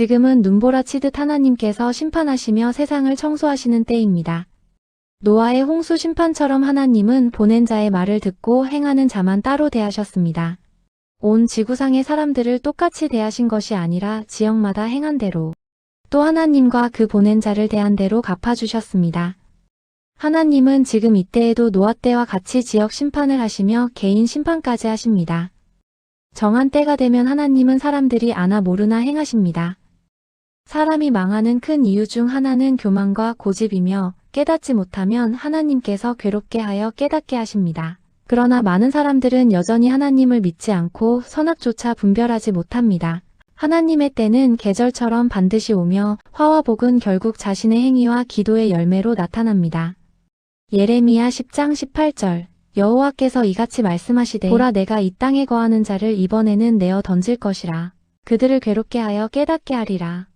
지금은 눈보라 치듯 하나님께서 심판하시며 세상을 청소하시는 때입니다. 노아의 홍수 심판처럼 하나님은 보낸 자의 말을 듣고 행하는 자만 따로 대하셨습니다. 온 지구상의 사람들을 똑같이 대하신 것이 아니라 지역마다 행한 대로 또 하나님과 그 보낸 자를 대한 대로 갚아주셨습니다. 하나님은 지금 이때에도 노아 때와 같이 지역 심판을 하시며 개인 심판까지 하십니다. 정한 때가 되면 하나님은 사람들이 아나 모르나 행하십니다. 사람이 망하는 큰 이유 중 하나는 교만과 고집이며 깨닫지 못하면 하나님께서 괴롭게 하여 깨닫게 하십니다. 그러나 많은 사람들은 여전히 하나님을 믿지 않고 선악조차 분별하지 못합니다. 하나님의 때는 계절처럼 반드시 오며 화와 복은 결국 자신의 행위와 기도의 열매로 나타납니다. 예레미야 10장 18절 여호와께서 이같이 말씀하시되 보라 내가 이 땅에 거하는 자를 이번에는 내어 던질 것이라 그들을 괴롭게 하여 깨닫게 하리라